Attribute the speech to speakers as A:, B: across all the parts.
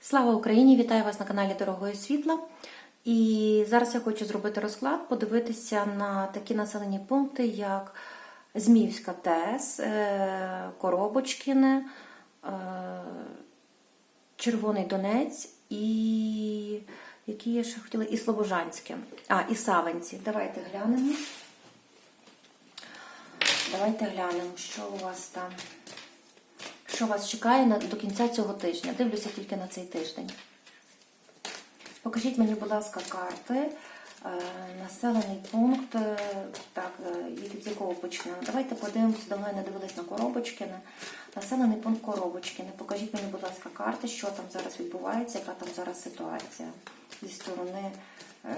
A: Слава Україні! Вітаю вас на каналі Дорогою Світла. І зараз я хочу зробити розклад, подивитися на такі населені пункти, як Зміївська ТЕС, е, Коробочкіне, е, Червоний Донець і які я ще хотіла, і Слобожанське. А, і Савинці. Давайте глянемо. Давайте глянемо, що у вас там. Що вас чекає на, до кінця цього тижня? Дивлюся тільки на цей тиждень. Покажіть мені, будь ласка, карти. Е, населений пункт. е, Так, е, від з якого почнемо? Давайте подивимося, давно я не дивилась на Коробочкине. Населений пункт Коробочкине. Покажіть мені, будь ласка, карти, що там зараз відбувається, яка там зараз ситуація зі сторони е,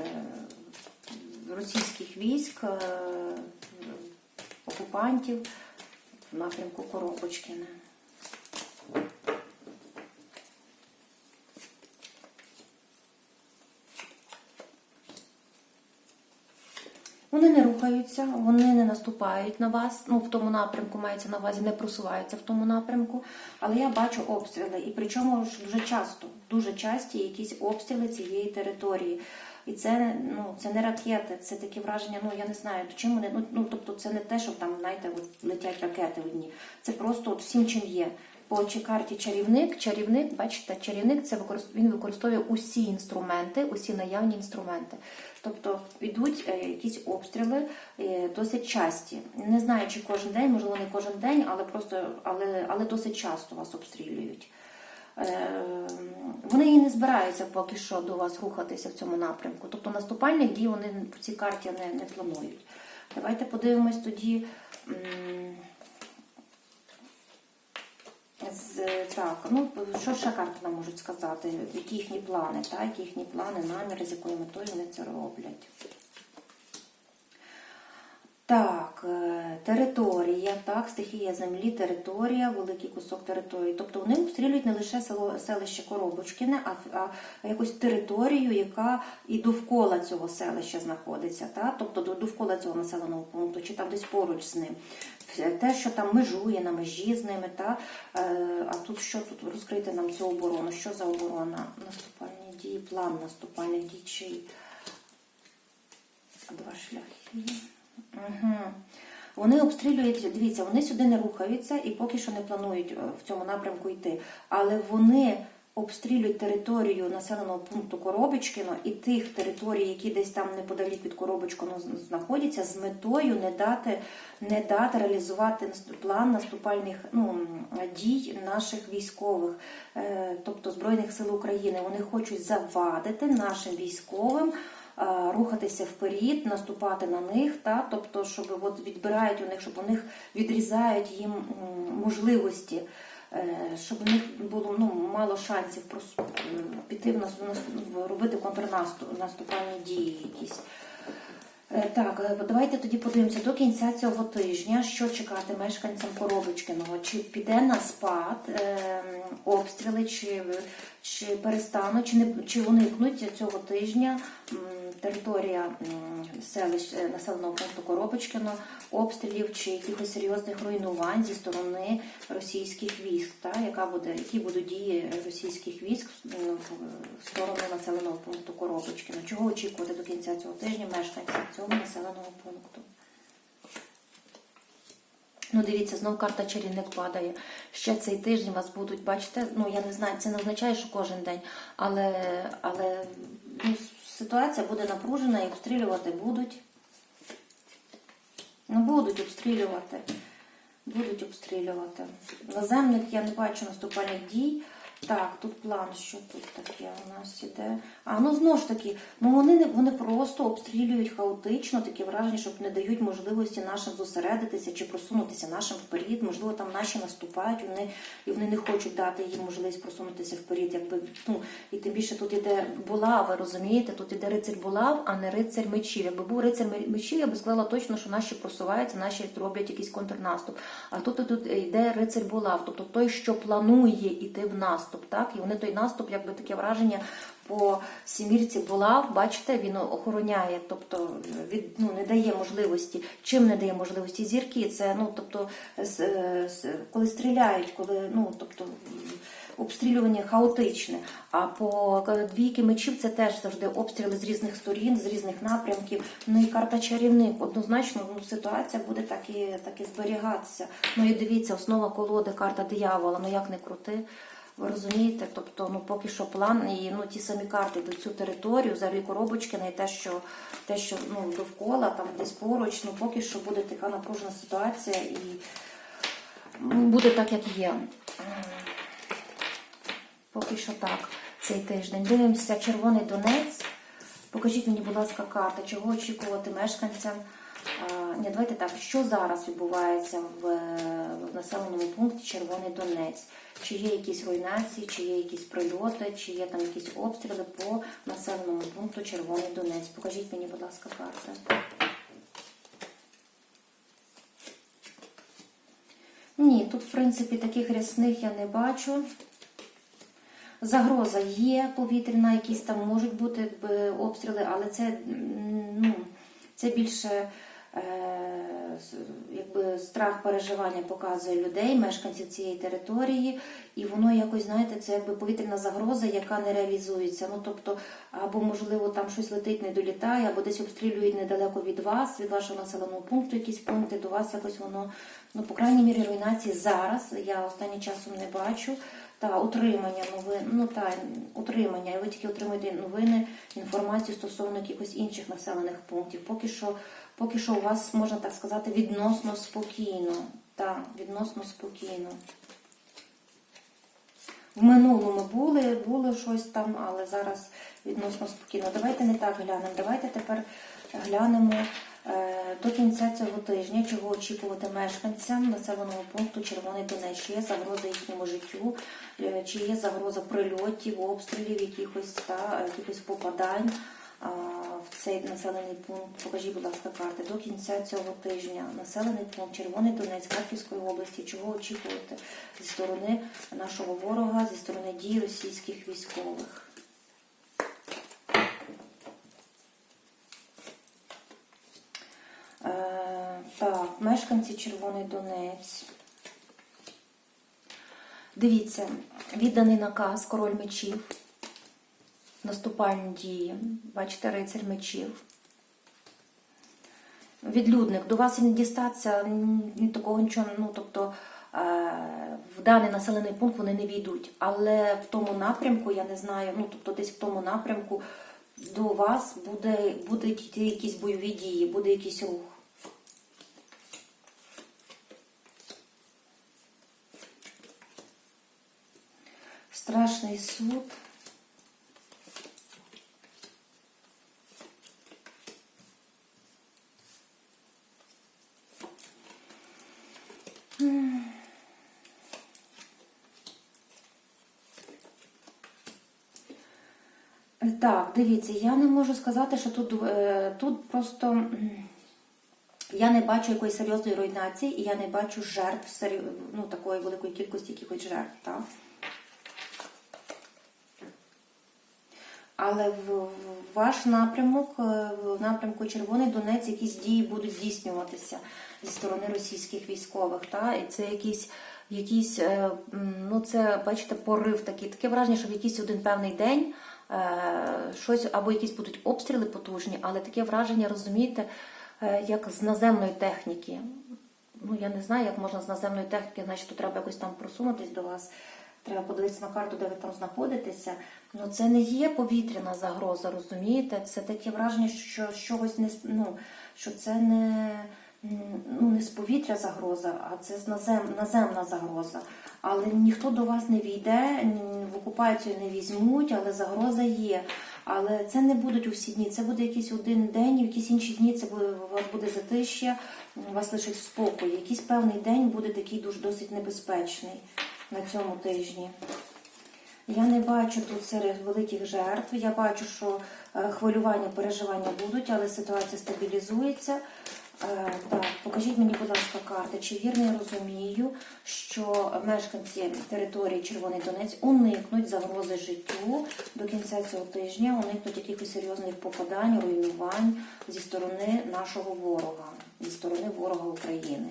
A: російських військ, е, окупантів в напрямку Коробочкине. Вони не рухаються, вони не наступають на вас. Ну, в тому напрямку мається на увазі, не просуваються в тому напрямку. Але я бачу обстріли. І причому ж дуже часто, дуже часті якісь обстріли цієї території. І це ну це не ракети, це таке враження. Ну я не знаю, чим вони. Ну, ну тобто, це не те, що там знаєте, летять ракети одні. Це просто от всім чим є. По чи карті чарівник, чарівник, бачите, чарівник це використ... він використовує усі інструменти, усі наявні інструменти. Тобто йдуть е, якісь обстріли е, досить часті. Не знаю, чи кожен день, можливо, не кожен день, але просто але, але досить часто вас обстрілюють. Е, Вони і не збираються поки що до вас рухатися в цьому напрямку. Тобто наступальних дій вони по цій карті не, не планують. Давайте подивимось тоді. Так, ну що ще карти нам можуть сказати? Які їхні плани, так? які їхні плани, наміри, з якою метою вони це роблять. Так, е, територія, так, стихія землі, територія, великий кусок території. Тобто вони обстрілюють не лише село, селище Коробочкине, а, а якусь територію, яка і довкола цього селища знаходиться. Так? Тобто довкола цього населеного пункту, чи там десь поруч з ним. Те, що там межує на межі з ними, та? Е, а тут що тут розкрити нам цю оборону? Що за оборона? Наступальні дії, план наступальних дій, чий? Два шляхи. Угу. Вони обстрілюють, дивіться, вони сюди не рухаються і поки що не планують е, в цьому напрямку йти. Але вони обстрілюють територію населеного пункту Коробочкино і тих територій, які десь там неподалік від Коробочкино з- знаходяться, з метою не дати, не дати реалізувати план наступальних ну, дій наших військових, е, тобто Збройних сил України. Вони хочуть завадити нашим військовим рухатися вперед, наступати на них, та тобто, щоб от відбирають у них, щоб у них відрізають їм можливості, е, щоб у них було ну мало шансів піти в робити контрнаступ наступальні дії якісь. Е, Так, е, давайте тоді подивимося до кінця цього тижня, що чекати мешканцям Коробочкиного. Чи піде на спад е, обстріли, чи, чи перестануть, чи не чи уникнуть цього тижня територія селищ е, населеного пункту Коробочкино, обстрілів чи якихось серйозних руйнувань зі сторони російських військ, та, яка буде, які будуть дії російських військ в сторону населеного пункту Коробочкино. Чого очікувати до кінця цього тижня мешканців цього населеного пункту? Ну, дивіться, знов карта чарівник падає. Ще цей тиждень вас будуть, бачите, ну я не знаю, це не означає, що кожен день, але, але ну, ситуація буде напружена і обстрілювати будуть. Ну, будуть обстрілювати. Будуть обстрілювати. Наземник я не бачу наступальних дій. Так, тут план, що тут таке у нас іде. А ну знову ж таки, ну вони вони просто обстрілюють хаотично, таке враження, що не дають можливості нашим зосередитися чи просунутися нашим вперед. Можливо, там наші наступають, вони і вони не хочуть дати їм можливість просунутися вперед. Якби ну і тим більше тут іде булав, ви розумієте, тут іде рицарь булав, а не рицарь мечів. Якби був рицар мечів, я би сказала точно, що наші просуваються, наші роблять якийсь контрнаступ. А тут тут йде рицарь булав, тобто той, що планує іти в наступ, так і вони той наступ, якби таке враження по сімірці булав, бачите, він охороняє, тобто від ну не дає можливості. Чим не дає можливості зірки? Це ну тобто, з, з, коли стріляють, коли ну тобто обстрілювання хаотичне. А по двійки мечів це теж завжди обстріли з різних сторін, з різних напрямків. Ну і карта чарівник. Однозначно, ну, ситуація буде так і, так і зберігатися. Ну і дивіться, основа колоди, карта диявола. Ну як не крути. Ви розумієте? Тобто, ну поки що план і ну ті самі карти до цю територію, взагалі коробочки, не те, що те, що ну довкола, там десь поруч, ну поки що буде така напружена ситуація і буде так, як є. Поки що так, цей тиждень. Дивимося, червоний донець. Покажіть мені, будь ласка, карта, чого очікувати мешканцям. Ні, давайте так, що зараз відбувається в, в населеному пункті Червоний Донець? Чи є якісь руйнації, чи є якісь прильоти, чи є там якісь обстріли по населеному пункту Червоний Донець? Покажіть мені, будь ласка, карти. Ні, тут, в принципі, таких рясних я не бачу. Загроза є повітряна, якісь там можуть бути е, обстріли, але це, ну, це більше е, якби страх переживання показує людей, мешканців цієї території, і воно якось, знаєте, це якби повітряна загроза, яка не реалізується. Ну тобто, або можливо там щось летить, не долітає, або десь обстрілюють недалеко від вас, від вашого населеного пункту, якісь пункти, до вас якось воно, ну, по крайній мірі, руйнації зараз я останнім часом не бачу. Та утримання новин, ну та утримання, і ви тільки отримуєте новини, інформацію стосовно якихось інших населених пунктів. Поки що, поки що у вас можна так сказати відносно спокійно. Та відносно спокійно. В минулому були, було щось там, але зараз відносно спокійно. Давайте не так глянемо. Давайте тепер глянемо е, до кінця цього тижня, чого очікувати мешканцям населеного пункту Червоний Донець. Чи є загроза їхньому життю, е, чи є загроза прильотів, обстрілів, якихось та якихось попадань в цей населений пункт. Покажіть, будь ласка, карти до кінця цього тижня. Населений пункт Червоний Донець Харківської області. Чого очікувати зі сторони нашого ворога, зі сторони дій російських військових? Е, так, мешканці Червоний Донець. Дивіться, відданий наказ король мечів. Наступальні дії. Бачите, рицарь мечів. Відлюдник, до вас і не дістатися, ні такого нічого, ну тобто е, в даний населений пункт вони не війдуть. Але в тому напрямку, я не знаю, ну тобто десь в тому напрямку до вас буде, будуть якісь бойові дії, буде якийсь рух. Страшний суд. Так, дивіться, я не можу сказати, що тут, е, тут просто я не бачу якоїсь серйозної руйнації, і я не бачу жертв, ну, такої великої кількості якихось жертв. Так? Але в, ваш напрямок, е, в напрямку Червоний Донець, якісь дії будуть здійснюватися зі сторони російських військових. Та? І це якісь, якісь е, ну це, бачите, порив такий. Таке враження, що в якийсь один певний день щось або якісь будуть обстріли потужні, але таке враження, розумієте, е, як з наземної техніки. Ну, я не знаю, як можна з наземної техніки, значить, то треба якось там просунутись до вас. Треба подивитися на карту, де ви там знаходитеся. Ну це не є повітряна загроза, розумієте? Це таке враження, що чогось не ну, що це не, ну, не з повітря загроза, а це з назем, наземна загроза. Але ніхто до вас не війде, в окупацію не візьмуть, але загроза є. Але це не будуть усі дні, це буде якийсь один день, якісь інші дні це буде, у вас буде затишя, у вас лишить спокій. Якийсь певний день буде такий дуже досить небезпечний на цьому тижні. Я не бачу тут серед великих жертв. Я бачу, що е, хвилювання, переживання будуть, але ситуація стабілізується. Е, Так, покажіть мені, будь ласка, карти. Чи вірно я розумію, що мешканці території Червоний Донець уникнуть загрози життю до кінця цього тижня, уникнуть якихось серйозних попадань, руйнувань зі сторони нашого ворога, зі сторони ворога України.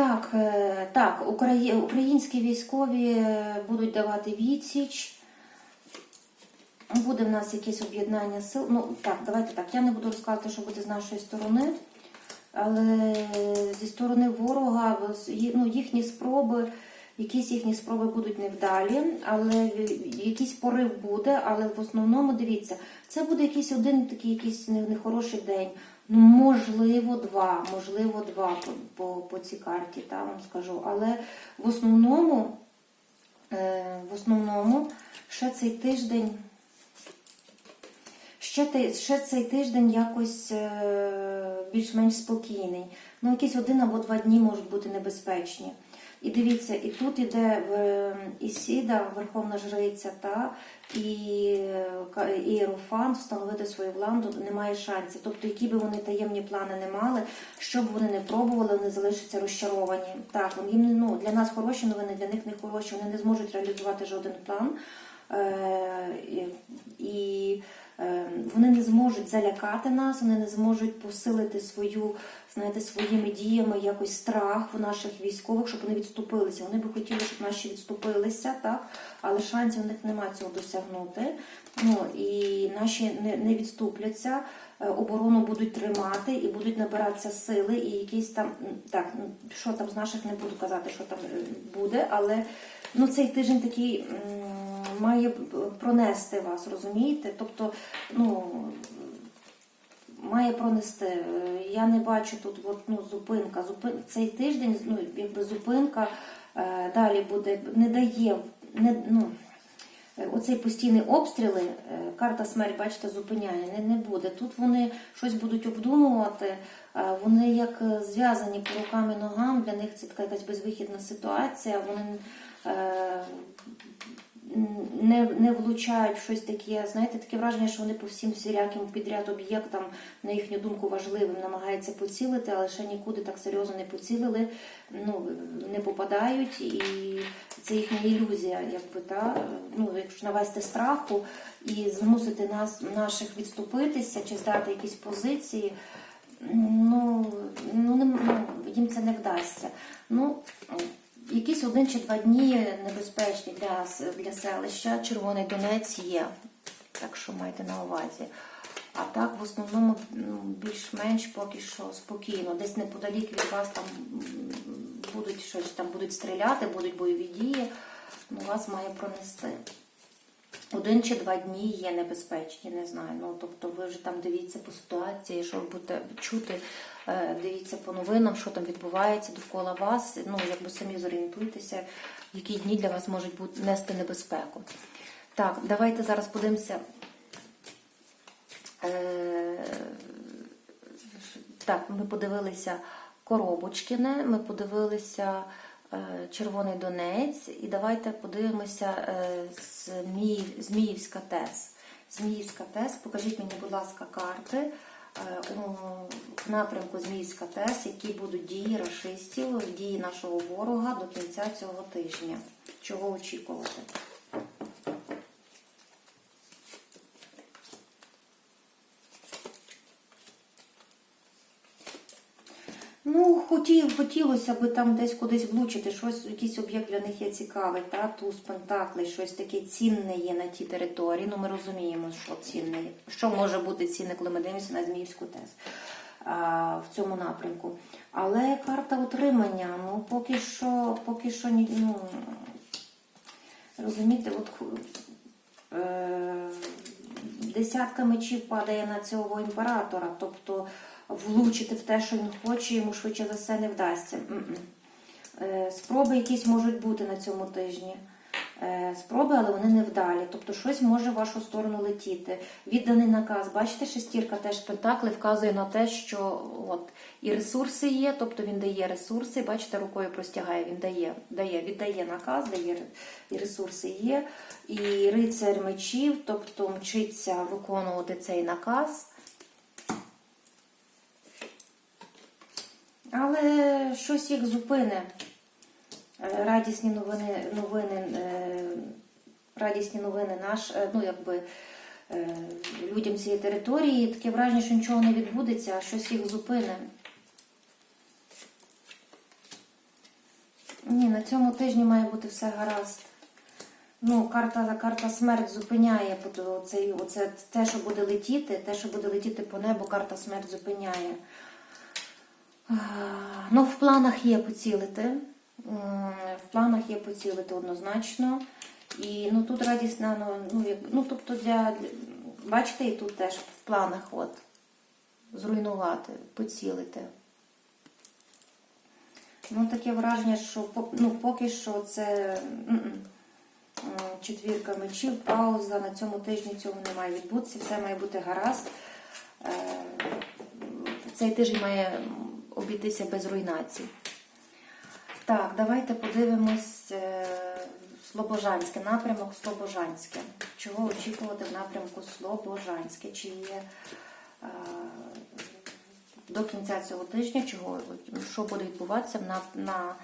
A: Так, е, так, українські військові е, будуть давати відсіч. Буде в нас якесь об'єднання сил. Ну, так, давайте так. Я не буду розказувати, що буде з нашої сторони. Але зі сторони ворога ну, їхні спроби, якісь їхні спроби будуть невдалі, але якийсь порив буде. Але в основному дивіться, це буде якийсь один такий якийсь нехороший день. Ну, можливо, два, можливо, два по, по, по цій карті, та вам скажу. Але в основному, е, в основному ще цей тиждень. Ще, ще цей тиждень якось е, більш-менш спокійний. Ну, якісь один або два дні можуть бути небезпечні. І дивіться, і тут іде Ісіда, Верховна Жриця, та, і, е, і встановити свою владу немає шансів. Тобто, які би вони таємні плани не мали, що б вони не пробували, вони залишаться розчаровані. Так, їм ну, для нас хороші новини, для них не хороші, вони не зможуть реалізувати жоден план. Е, і- і е, вони не зможуть залякати нас, вони не зможуть посилити свою, знаєте, своїми діями якось страх в наших військових, щоб вони відступилися. Вони би хотіли, щоб наші відступилися, так, але шансів у них немає цього досягнути. Ну і наші не, не відступляться. е, Оборону будуть тримати і будуть набиратися сили, і якісь там так, що там з наших не буду казати, що там е, буде, але ну цей тиждень такий має пронести вас, розумієте? Тобто, ну має пронести. Е, Я не бачу тут от, ну, зупинка. Зупин... Цей тиждень ну, якби зупинка е, далі буде, не дає. Не, ну, е, Оцей постійний обстріли, е, карта смерть, бачите, зупиняє, не, не буде. Тут вони щось будуть обдумувати, вони як зв'язані по рукам і ногам, для них це така якась безвихідна ситуація. Вони не, не влучають в щось таке, знаєте, таке враження, що вони по всім всіляким підряд об'єктам, на їхню думку, важливим намагаються поцілити, але ще нікуди так серйозно не поцілили, ну, не попадають, і це їхня ілюзія, якби та ну, якщо навести страху і змусити нас, наших відступитися чи здати якісь позиції. Ну, ну, ну їм це не вдасться. Ну, якісь один чи два дні небезпечні для, для селища. Червоний Донець є, так що майте на увазі. А так, в основному, ну, більш-менш поки що спокійно. Десь неподалік від вас там будуть щось там будуть стріляти, будуть бойові дії. Ну, вас має пронести. Один чи два дні є небезпечні, не знаю. Ну тобто ви вже там дивіться по ситуації, що будете чути, е, дивіться по новинам, що там відбувається довкола вас. Ну якби самі зорієнтуйтеся, які дні для вас можуть бути нести небезпеку. Так, давайте зараз подивимося. Е, Так, ми подивилися Коробочкине, ми подивилися Червоний Донець, і давайте подивимося е, Зміївська ТЕС. Зміївська ТЕС, покажіть мені, будь ласка, карти е, у напрямку Зміївська ТЕС, які будуть дії рашистів, дії нашого ворога до кінця цього тижня. Чого очікувати? Ну, хотів, хотілося би там десь кудись влучити, щось, якийсь об'єкт для них є цікавий, та туз пентаклей, щось таке цінне є на тій території. Ну, ми розуміємо, що цінне. Що може бути цінне, коли ми дивимося на Зміївську ТЕС а, в цьому напрямку. Але карта утримання, ну поки що, поки що ну, розумієте, от е, десятка мечів падає на цього імператора, тобто влучити в те, що він хоче, йому швидше за все не вдасться. Е, Спроби якісь можуть бути на цьому тижні. Е, Спроби, але вони невдалі. Тобто щось може в вашу сторону летіти. Відданий наказ. Бачите, шестірка теж пентакли вказує на те, що от і ресурси є, тобто він дає ресурси. Бачите, рукою простягає, він дає, дає, віддає наказ, дає і ресурси є. І рицар мечів, тобто мчиться виконувати цей наказ. Але щось їх зупине. Е, Радісні новини, новини, е, радісні новини наш, е, ну якби людям цієї території. Таке враження, що нічого не відбудеться, а щось їх зупине. Ні, на цьому тижні має бути все гаразд. Ну, карта, карта смерть зупиняє бо оцей, оце, те, що буде летіти, те, що буде летіти по небу, карта смерть зупиняє. А, Ну, в планах є поцілити. В планах є поцілити однозначно. І ну тут радісна, ну, ну, як, ну тобто для бачите, і тут теж в планах от зруйнувати, поцілити. Ну, таке враження, що ну, поки що це четвірка мечів, пауза. На цьому тижні цього не має відбутися, все має бути гаразд. Е, Цей тиждень має обійтися без руйнацій. Так, давайте подивимось е, Слобожанське, напрямок Слобожанське. Чого очікувати в напрямку Слобожанське? Чи є е, до кінця цього тижня, чого, що буде відбуватися на, на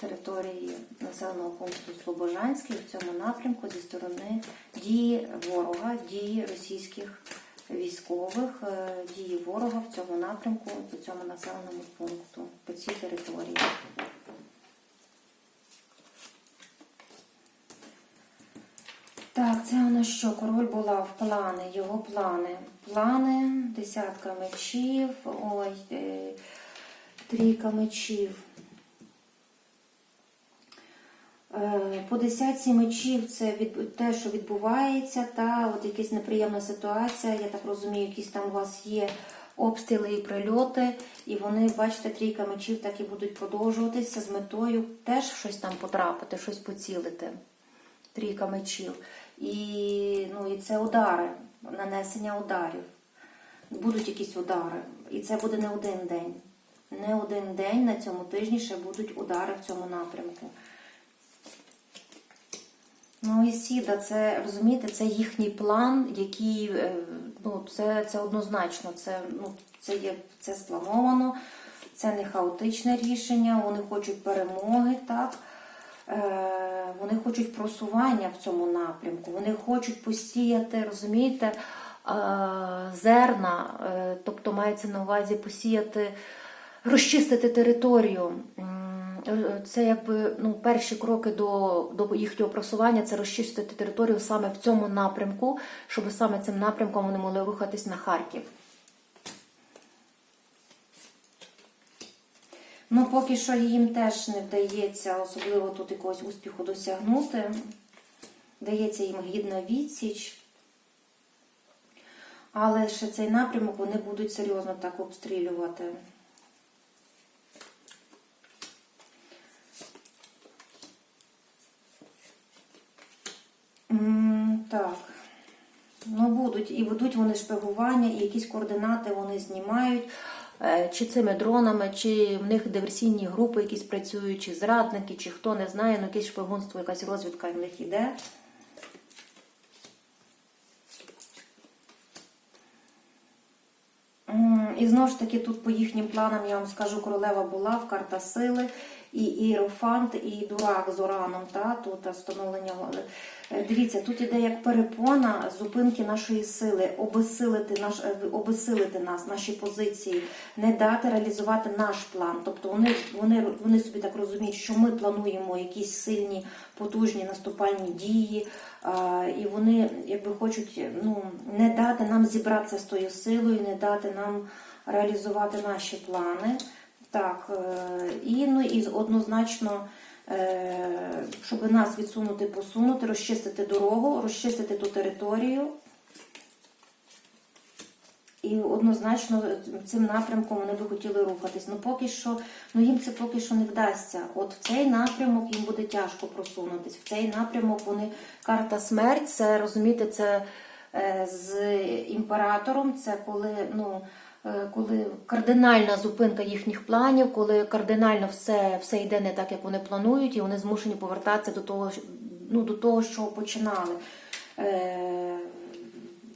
A: території населеного пункту Слобожанське в цьому напрямку зі сторони дії ворога, дії російських військових, е, дії ворога в цьому напрямку, по цьому населеному пункту, по цій території. Так, це у нас що? Король була в плани, його плани. Плани, десятка мечів, ой, е, трійка мечів. Е, По десятці мечів це від, те, що відбувається, та от якась неприємна ситуація. Я так розумію, якісь там у вас є обстріли і прильоти, і вони, бачите, трійка мечів так і будуть продовжуватися з метою теж щось там потрапити, щось поцілити. Трійка мечів. І, ну, і це удари, нанесення ударів. Будуть якісь удари. І це буде не один день. Не один день на цьому тижні ще будуть удари в цьому напрямку. Ну і Сіда, це розумієте, це їхній план, який е, ну це, це однозначно, це ну це є це сплановано, це не хаотичне рішення. Вони хочуть перемоги, так е, вони хочуть просування в цьому напрямку. Вони хочуть посіяти, розумієте, е, зерна, е, тобто мається на увазі посіяти, розчистити територію. М, це якби ну, перші кроки до, до їхнього просування це розчистити територію саме в цьому напрямку, щоб саме цим напрямком вони могли рухатись на Харків. Ну, поки що їм теж не вдається, особливо тут якогось успіху досягнути. Дається їм гідна відсіч. Але ще цей напрямок вони будуть серйозно так обстрілювати. Так. Ну, будуть. І ведуть вони шпигування, і якісь координати вони знімають. Е, Чи цими дронами, чи в них диверсійні групи якісь працюють, чи зрадники, чи хто не знає, ну якесь шпигунство, якась розвідка в них іде. І знову ж таки, тут по їхнім планам, я вам скажу, королева була, карта сили, і Іерофант, і Дурак з Ураном, та, тут встановлення. Е, Дивіться, тут іде як перепона зупинки нашої сили, обесилити, наш, е, обесилити нас, наші позиції, не дати реалізувати наш план. Тобто вони, вони, вони собі так розуміють, що ми плануємо якісь сильні, потужні наступальні дії, а, і вони якби хочуть ну, не дати нам зібратися з тою силою, не дати нам реалізувати наші плани. Так, е, і, ну, і однозначно, е, щоб нас відсунути, посунути, розчистити дорогу, розчистити ту територію. І однозначно цим напрямком вони би хотіли рухатись. Ну поки що, ну їм це поки що не вдасться. От в цей напрямок їм буде тяжко просунутись. В цей напрямок вони карта смерть, це розумієте, це е, з імператором, це коли, ну. Е, коли кардинальна зупинка їхніх планів, коли кардинально все все йде не так, як вони планують, і вони змушені повертатися до того, ну, до того, що починали. Е,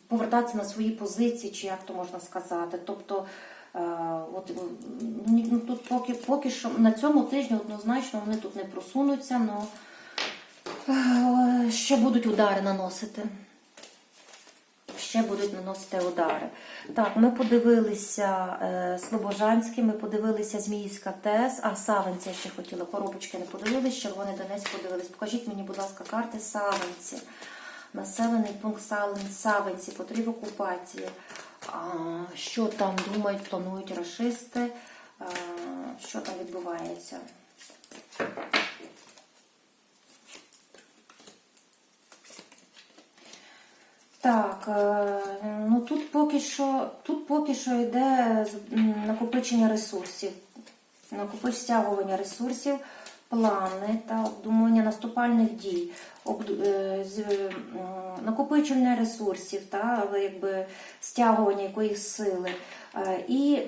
A: повертатися на свої позиції, чи як то можна сказати. Тобто, е, от, ну, тут поки, поки що на цьому тижні однозначно вони тут не просунуться, але ще будуть удари наносити. Ще будуть наносити удари. Так, ми подивилися е, Слобожанське, ми подивилися Зміївська ТЕС, а Савинці ще хотіла, коробочки не подивилися, Червоний Донець подивились. Покажіть мені, будь ласка, карти Савинці. Населений пункт Савин- Савинці, потріб окупації. А, Що там думають, планують рашисти? А, Що там відбувається? Так, е, ну тут поки що, тут поки що йде накопичення ресурсів, стягування ресурсів, плани та обдумування наступальних дій, е, накопичення ресурсів та якби стягування якоїсь сили. Е, І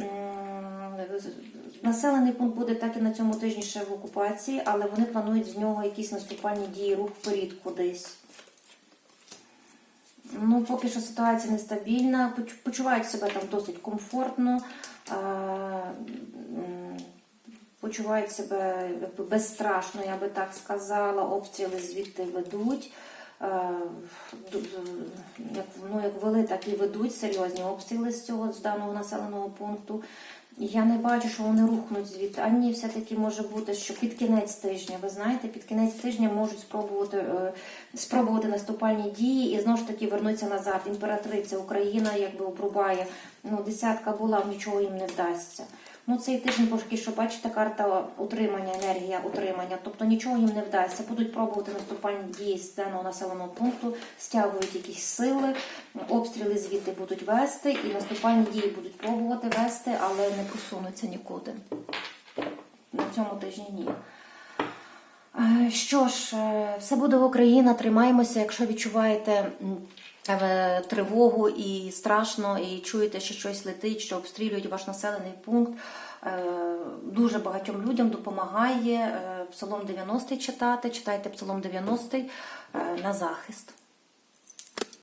A: населений пункт буде так і на цьому тижні ще в окупації, але вони планують з нього якісь наступальні дії, рух вперед кудись. Ну, поки що ситуація нестабільна, почувають себе там досить комфортно, почувають себе безстрашно, я би так сказала. Обстріли звідти ведуть. Як, ну, як вели, так і ведуть серйозні обстріли з цього з даного населеного пункту. Я не бачу, що вони рухнуть звідти. А ні, все-таки може бути, що під кінець тижня, ви знаєте, під кінець тижня можуть спробувати, е, спробувати наступальні дії і знову ж таки вернуться назад. Імператриця Україна якби обрубає. Ну, десятка була, нічого їм не вдасться. Ну, цей тиждень поки що, бачите, карта утримання, енергія утримання, тобто нічого їм не вдасться. Будуть пробувати наступальні дії з даного населеного пункту, стягують якісь сили, обстріли звідти будуть вести, і наступальні дії будуть пробувати вести, але не просунуться нікуди. На цьому тижні ні. Е, Що ж, е, все буде в Україна, тримаємося. Якщо відчуваєте тривогу і страшно, і чуєте, що щось летить, що обстрілюють ваш населений пункт. е, Дуже багатьом людям допомагає е, Псалом 90 читати. Читайте Псалом 90 е, на захист.